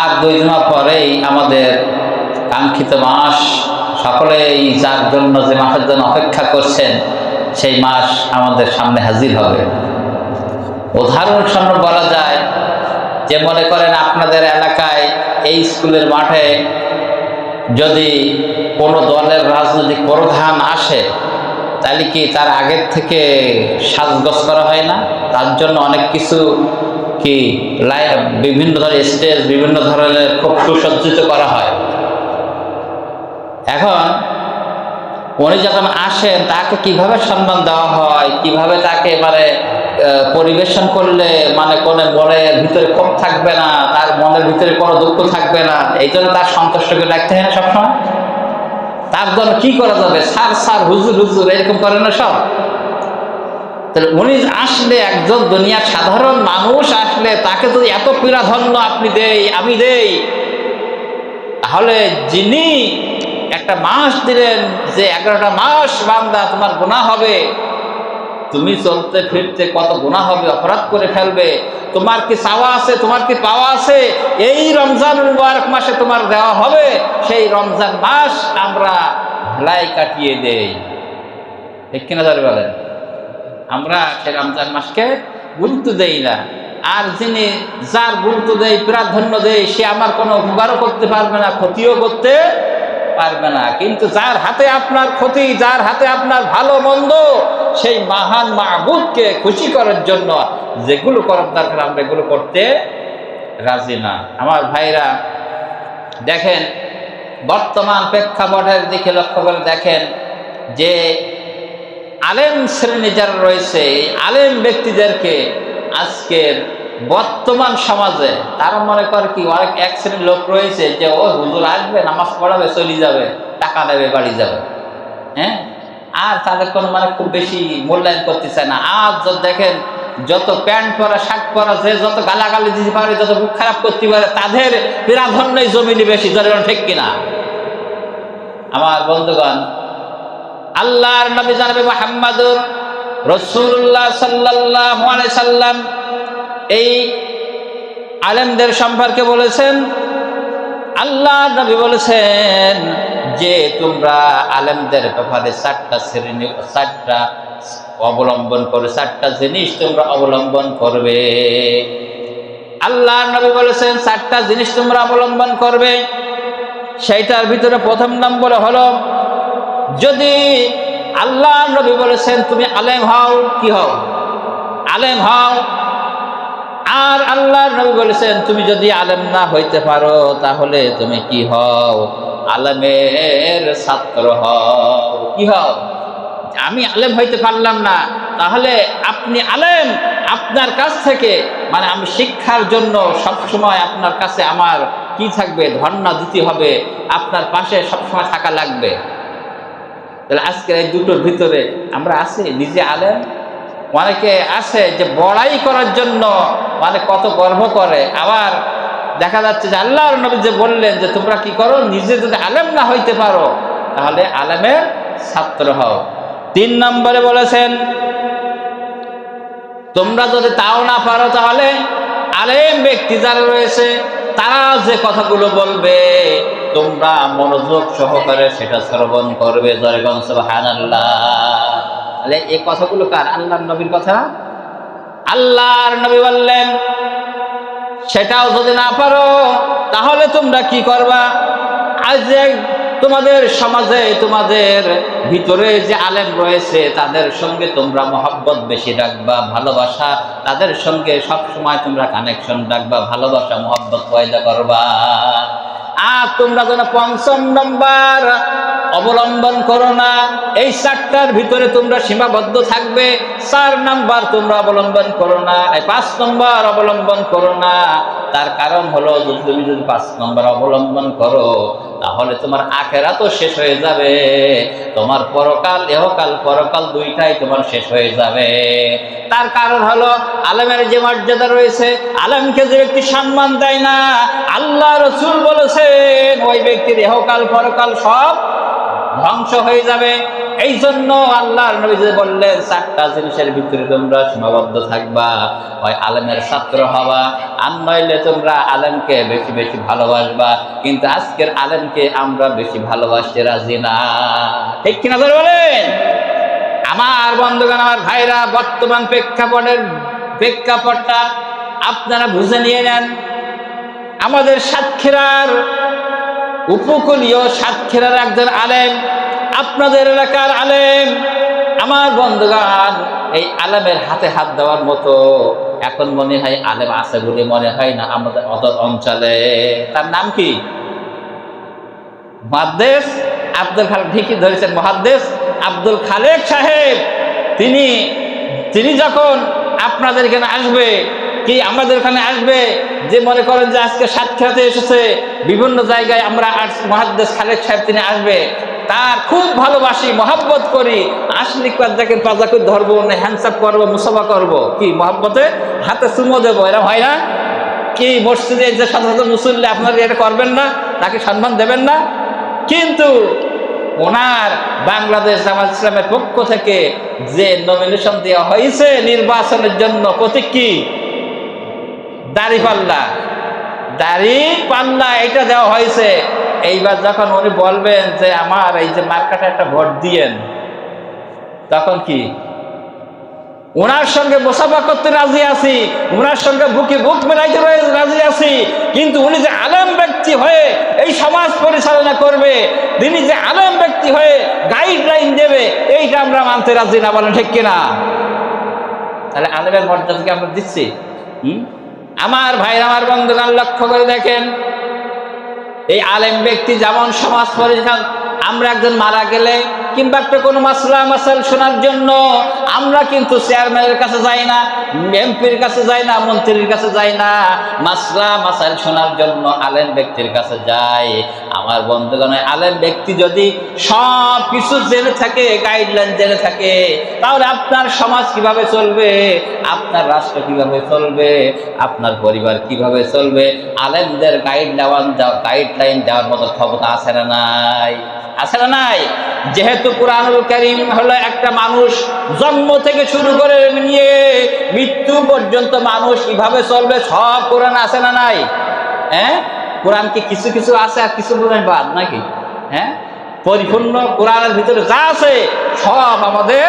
আর দুই দিন পরেই আমাদের কাঙ্ক্ষিত মাস, সকলেই যার জন্য যে মাসের জন্য অপেক্ষা করছেন, সেই মাস আমাদের সামনে হাজির হবে। উদাহরণস্বরূপ বলা যায় যে মনে করেন আপনাদের এলাকায় এই স্কুলের মাঠে যদি কোনো দলের রাজনৈতিক প্রধান আসে, তাহলে কি তার আগের থেকে সাজগজ করা হয় না? তার জন্য অনেক কিছু কি বিভিন্ন ধরনের স্টেজ বিভিন্ন ধরনের খুব সুসজ্জিত করা হয়। এখন উনি যখন আসেন, তাকে কীভাবে সম্মান দেওয়া হয়, কীভাবে তাকে মানে পরিবেশন করলে মানে কোনো মনের ভিতরে ক্ষোভ থাকবে না, তার মনের ভিতরে কোনো দুঃখ থাকবে না, এই জন্য তার সন্তুষ্টকে ডাকতে হয় না সবসময়? তার জন্য কি করা যাবে? সার সার হুজুর হুজুর, এরকম করে না সব? তাহলে উনি আসলে একজন দুনিয়ার সাধারণ মানুষ আসলে তাকে যদি এত পীড়াধন্য আপনি দেই, আমি দেই, তাহলে যিনি একটা মাস দিলেন যে এগারোটা মাস বান্দা, তোমার গোনা হবে। তুমি চলতে ফিরতে কত গুণা হবে, অপরাধ করে ফেলবে। তোমার কি চাওয়া আছে, তোমার কি পাওয়া আছে, এই রমজান মুবারক মাসে তোমার দেওয়া হবে। সেই রমজান মাস আমরা ভেলাই কাটিয়ে দেই। ঠিক কিনা ধরে বলেন? আমরা সেই রমজান মাসকে গুরুত্ব দেই না। আর যিনি যার গুরুত্ব দেয় প্রাধান্য দেয় সে আমার কোনো উপকারও করতে পারবে না, ক্ষতিও করতে পারবে না। কিন্তু যার হাতে আপনার ক্ষতি, যার হাতে আপনার ভালো মন্দ, সেই মহান মাহবুদকে খুশি করার জন্য যেগুলো করার দরকার, আমরা এগুলো করতে রাজি না। আমার ভাইরা, দেখেন, বর্তমান প্রেক্ষাপটের দিকে লক্ষ্য করে দেখেন যে আলেম শ্রেণি যারা রয়েছে, এই আলেম ব্যক্তিদেরকে আজকের বর্তমান সমাজে তারা মনে করে কি, অনেক এক শ্রেণির লোক রয়েছে যে, ও, হুজুর আসবে, নামাজ পড়াবে, চলে যাবে, টাকা নেবে বাড়ি যাবে। হ্যাঁ? আর তাদের কোনো মানে খুব বেশি মূল্যায়ন করতে চায় না। যত দেখেন, যত প্যান্ট পরা, শার্ট পরা, যে যত গালাগালি দিতে পারে, যত মুখ খারাপ করতে পারে, তাদের প্রাধান্যই জমিনি বেশি। ধরে ঠিক কিনা? আমার বন্ধুগণ আল্লাহর নবী জানাবে মোহাম্মদুর রসুল্লাহ সাল্লাহ সাল্লাম। এই আলেমদের সম্পর্কে বলেছেন আল্লাহ নবী বলেছেন যে তোমরা আলেমদের ব্যাপারে চারটা শ্রেণি, চারটা অবলম্বন করে, চারটা জিনিস তোমরা অবলম্বন করবে। আল্লাহ নবী বলেছেন, চারটা জিনিস তোমরা অবলম্বন করবে। সেইটার ভিতরে প্রথম নম্বরে হলো যদি আল্লাহ নবী বলেছেন, তুমি আলেম হও কি হও? আলেম হও। আর আল্লাহ নবী বলেছেন, তুমি যদি আলেম না হইতে পারো, তাহলে তুমি কি হও? আলেমের ছাত্র হও। কি হও? আমি আলেম হইতে পারলাম না। তাহলে আপনি আলেম আপনার কাছ থেকে। মানে আমি শিক্ষার জন্য সব সময় আপনার কাছে আমার কি থাকবে? ধর্ণা দিতে হবে। আপনার পাশে সবসময় থাকা লাগবে। তাহলে আজকের এই দুটোর ভিতরে আমরা আছি, নিজে আলেম। অনেকে আছে যে বড়াই করার জন্য মানে কত গর্ব করে। আবার দেখা যাচ্ছে যে আল্লাহর নবী যে বললেন যে, তোমরা কি করো? নিজে যদি আলেম না হইতে পারো, তাহলে আলেমের ছাত্র হও। তিন নম্বরে বলেছেন, তোমরা যদি তাও না পারো, তাহলে আলেম ব্যক্তি যারা রয়েছে, তারা যে কথাগুলো বলবে তোমরা মনোযোগ সহকারে সেটা শ্রবণ করবে তাহলে এই কথাগুলো কার? আল্লাহর নবীর কথা? আল্লাহর নবী বললেন, সেটাও যদি না পারো, তাহলে তোমরা কি করবা? আজ তোমাদের সমাজে, তোমাদের ভিতরে যে আলেম রয়েছে, তাদের সঙ্গে তোমরা মহব্বত বেশি রাখবা, ভালোবাসা, তাদের সঙ্গে সব সময় তোমরা কানেকশন রাখবা, ভালোবাসা, মহব্বত পয়দা করবা। আর তোমরা যেন পঞ্চম নম্বর অবলম্বন করো না। এই চারটার ভিতরে তোমরা সীমাবদ্ধ থাকবে। চার নাম্বার তোমরা অবলম্বন করো না। পাঁচ নম্বর অবলম্বন করো না। তার কারণ হলো তুমি যদি পাঁচ নম্বর অবলম্বন করো, তাহলে তোমার আখেরা তো শেষ হয়ে যাবে। তোমার পরকাল এহকাল পরকাল দুইটাই তোমার শেষ হয়ে যাবে। তার কারণ হলো, আলেমের যে মর্যাদা রয়েছে, আলেমকে যে ব্যক্তি সম্মান দেয় না, আল্লাহ রসুল বলেছেন, ওই ব্যক্তির এহকাল পরকাল সব ধ্বংস হয়ে যাবে। এই জন্য যে বললেন, চারটা জিনিসের ভিতরে তোমরা সীমাবদ্ধ থাকবা হয় আলেমের ছাত্র হবা। আর নইলে তোমরা আলেমকে বেশি বেশি ভালোবাসবা। কিন্তু আজকের আলেমকে আমরা বেশি ভালোবাসতে রাজি না। ঠিক কিনা ধরে বলেন? আমার বন্ধুগণ, আমার ভাইরা, বর্তমান প্রেক্ষাপটের প্রেক্ষাপটটা আপনারা বুঝে নিয়ে নেন। আমাদের সাতক্ষীরার উপকূলীয় সাতক্ষীরার একজন আলেম, আপনাদের এলাকার আলেম, আমার বন্ধুগান এই আলেমের হাতে হাত দেওয়ার মতো। এখন মনে হয় আলেম আছে বলে মনে হয় না আমাদের অদর অঞ্চলে। তার নাম কি? মহাদ্দেশ আব্দুল খালেক, ঠিকই ধরেছেন মহাদ্দেশ আব্দুল খালেক সাহেব। তিনি তিনি যখন আপনাদের এখানে আসবে কি আমাদের এখানে আসবে? যে মনে করেন যে আজকে সাক্ষাতে এসেছে, বিভিন্ন জায়গায় আমরা মহাদ্দেশ খালেক সাহেব তিনি আসবে। তার খুব ভালোবাসি, মহাব্বত করি। আসলে দেখেন পাজাকে ধরবো না হ্যান্ডসাপ করব, মুসাফা করব? কি মহাব্বতে? হাতে চুমো দেবো এরকম হয় না? কি মসজিদে যে সাধারণত মুসল্লি আপনারা এটা করবেন না, তাকে সম্মান দেবেন না? কিন্তু ওনার বাংলাদেশ জামাত ইসলামের পক্ষ থেকে যে নমিনেশন দেওয়া হয়েছে নির্বাচনের জন্য, প্রতীক কি? দাড়ি পাল্লা। দাড়ি পাল্লা এটা দেওয়া হয়েছে। এইবার যখন উনি বলবেন যে আমার এই যে মার্কাটা একটা ভোট দিয়েন, তখন কি? ওনার সঙ্গে মোসাফা করতে রাজি আছি ওনার সঙ্গে বুকে বুক মেলাইতে রাজি আছি, কিন্তু উনি যে আলেম ব্যক্তি হয়ে এই সমাজ পরিচালনা করবে, তিনি যে আলেম ব্যক্তি হয়ে গাইডলাইন দেবে, এইটা আমরা মানতে রাজি না বলেন, ঠিক কিনা? তাহলে আলেমের মর্যাদাকে আমরা দিচ্ছি? হুম? আমার ভাই আমার বন্ধুগান লক্ষ্য করে দেখেন। এই আলেম ব্যক্তি যেমন সমাজ পরে আমরা একজন মারা গেলে কিংবা একটা কোনো মাসলা মাসাল শোনার জন্য আমরা কিন্তু চেয়ারম্যানের কাছে যাই না, এমপির কাছে যাই না, মন্ত্রীর কাছে যাই না। মাসলা মাসাইল শোনার জন্য আলেম ব্যক্তির কাছে যাই। আমার বন্ধুগণ আলেম ব্যক্তি যদি সব কিছু জেনে থাকে গাইডলাইন জেনে থাকে, তাহলে আপনার সমাজ কীভাবে চলবে? আপনার রাষ্ট্র কীভাবে চলবে? আপনার পরিবার কীভাবে চলবে? আলেমদের গাইডলাইন গাইডলাইন দেওয়ার মতো ক্ষমতা আছে না নাই? আছে না নাই? যেহেতু কোরআনুল করিম হলো একটা মানুষ জন্ম থেকে শুরু করে নিয়ে মৃত্যু পর্যন্ত মানুষ কীভাবে চলবে, সব কোরআন আছে না নাই? হ্যাঁ? কোরআন কি কিছু কিছু আছে আর কিছু কোরআন বাদ নাকি? হ্যাঁ? পরিপূর্ণ কোরআনের ভিতরে যা আছে, সব আমাদের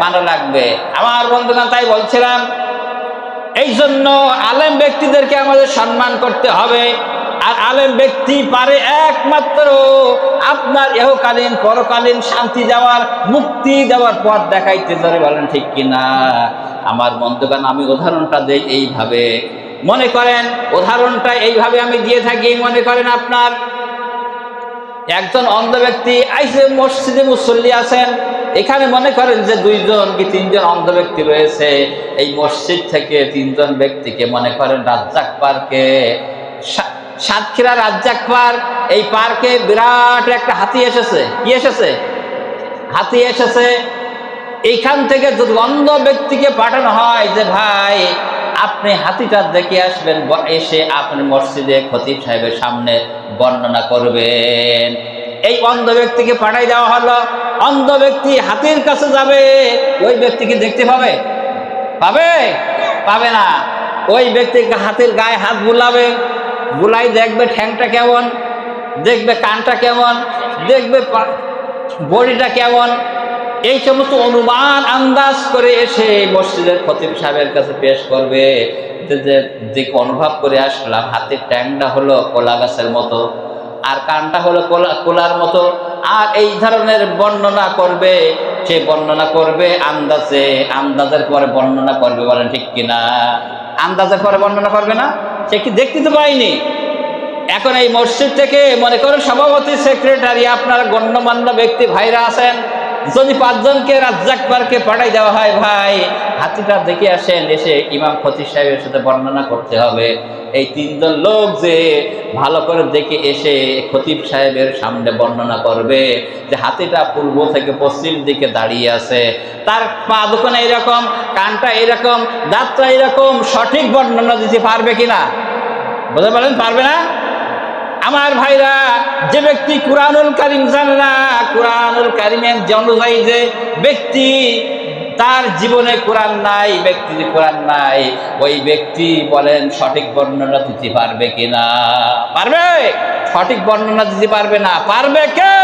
মানা লাগবে। আমার বন্ধুগণ, তাই বলছিলাম এই জন্য আলেম ব্যক্তিদেরকে আমাদের সম্মান করতে হবে। আর আলেম ব্যক্তি পারে একমাত্র আপনার এহকালীন, পরকালীন শান্তি দেওয়ার, মুক্তি দেওয়ার পথ দেখাইতে ধরে বলেন, ঠিক কিনা? আমার বন্ধুগান আমি উদাহরণটা দেই এইভাবে। মনে করেন, উদাহরণটা এইভাবে আমি দিয়ে থাকি, মনে করেন আপনার একজন অন্ধ ব্যক্তি আইসে মসজিদে মুসল্লি আছেন, এখানে মনে করেন যে দুইজন কি তিনজন অন্ধ ব্যক্তি রয়েছে। এই মসজিদ থেকে তিনজন ব্যক্তিকে মনে করেন রাজ্জাক পার্কে সাতক্ষীরা রাজ্জাক পার্ক এই পার্কে বিরাট একটা হাতি এসেছে। কি এসেছে? হাতি এসেছে। এইখান থেকে অন্ধ ব্যক্তিকে পাঠানো হয় যে, ভাই, আপনি হাতিটা দেখে আসবেন। এসে আপনি মসজিদে খতিব সাহেবের সামনে বর্ণনা করবেন। এই অন্ধ ব্যক্তিকে পাঠাই দেওয়া হলো। অন্ধ ব্যক্তি হাতির কাছে যাবে। ওই ব্যক্তিকে দেখতে পাবে? পাবে? পাবে না। ওই ব্যক্তিকে হাতির গায়ে হাত বুলাবে। বুলাই দেখবে ঠ্যাংটা কেমন, দেখবে কানটা কেমন, দেখবে বডিটা কেমন। এই সমস্ত অনুমান আন্দাজ করে এসে মসজিদের খতিব সাহেবের কাছে পেশ করবে। যে অনুভব করে আসলাম হাতের ট্যাংটা হলো কলা গাছের মতো, আর কানটা হলো কোলা, কোলার মতো। আর এই ধরনের বর্ণনা করবে, সে বর্ণনা করবে আন্দাজে, আন্দাজের পরে বর্ণনা করবে বলেন ঠিক কিনা। আন্দাজের করে বর্ণনা করবে না। সে কি দেখতে তো পাইনি। এখন এই মসজিদ থেকে মনে করেন সভাপতি, সেক্রেটারি, আপনার গণ্যমান্য ব্যক্তি, ভাইরা আছেন। যদি পাঁচজনকে রাজ্জাক পার্কে পাঠাই দেওয়া হয়, ভাই হাতিটা দেখে আসেন, এসে ইমাম খতিব সাহেবের সাথে বর্ণনা করতে হবে। এই তিনজন লোক যে ভালো করে দেখে এসে খতিব সাহেবের সামনে বর্ণনা করবে যে হাতিটা পূর্ব থেকে পশ্চিম দিকে দাঁড়িয়ে আছে। তার পা দুখানে এইরকম কানটা এইরকম দাঁতটা এইরকম সঠিক বর্ণনা দিতে পারবে কিনা? বুঝতে পারলেন? পারবে না? আমার ভাইরা, যে ব্যক্তি কুরআনুল কারিম জানে না, কুরআনুল কারিমের যে অনুযায়ী যে ব্যক্তি তার জীবনে কোরআন নাই, ব্যক্তির কোরআন নাই। ওই ব্যক্তি বলেন, সঠিক বর্ণনা দিতে পারবে কিনা? পারবে? সঠিক বর্ণনা দিতে পারবে না। পারবে কে?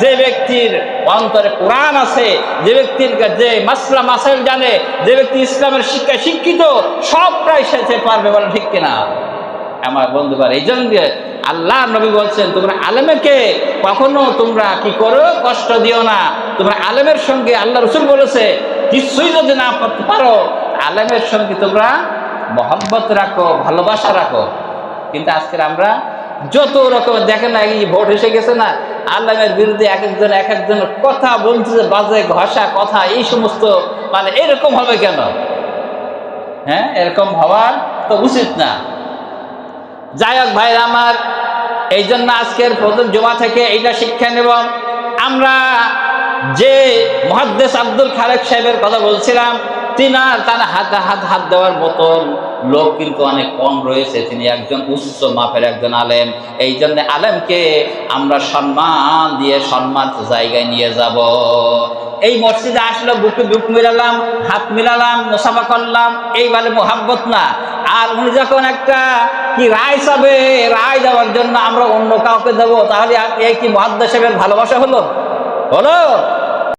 যে ব্যক্তির অন্তরে কোরআন আছে, যে ব্যক্তির যে মাসলা, মাসাইল জানে, যে ব্যক্তি ইসলামের শিক্ষায় শিক্ষিত সবটাই সে পারবে বলে ঠিক কিনা? আমার বন্ধুবার এই জন্য আল্লাহ নবী বলছেন, তোমরা আলেমকে কখনো তোমরা কি করো? কষ্ট দিও না। তোমরা আলেমের সঙ্গে আল্লাহ রসুল বলেছে কিছুই যদি না করতে পারো, আলেমের সঙ্গে তোমরা মহব্বত রাখো, ভালোবাসা রাখো। কিন্তু আজকের আমরা যত রকম দেখেন না, এই ভোট এসে গেছে না আল্লাহের বিরুদ্ধে এক একজন এক একজন কথা বলছে বাজে ঘষা কথা, এই সমস্ত মানে এরকম হবে কেন? হ্যাঁ এরকম হওয়ার তো উচিত না। যাই হোক ভাই আমার এই জন্য আজকের প্রথম জমা থেকে এইটা শিক্ষা নেব। আমরা যে মহাদ্দেশ আব্দুল খালেক সাহেবের কথা বলছিলাম, তিনার তার হাতে, হাত হাত দেওয়ার মতন লোক কিন্তু অনেক কম রয়েছে। তিনি একজন উচ্চ মাপের একজন আলেম। এই জন্য আলেমকে আমরা সম্মান দিয়ে সম্মান জায়গায় নিয়ে যাব। এই মসজিদে আসলে, বুকে বুক মিলালাম, হাত মিলালাম, মোসাফা করলাম, এই বলে মোহাব্বত না। আর উনি যখন একটা কি রায় চাবে, রায় দেওয়ার জন্য আমরা অন্য কাউকে দেবো, তাহলে এই কি মহাদ্দেশের ভালোবাসা হলো? হলো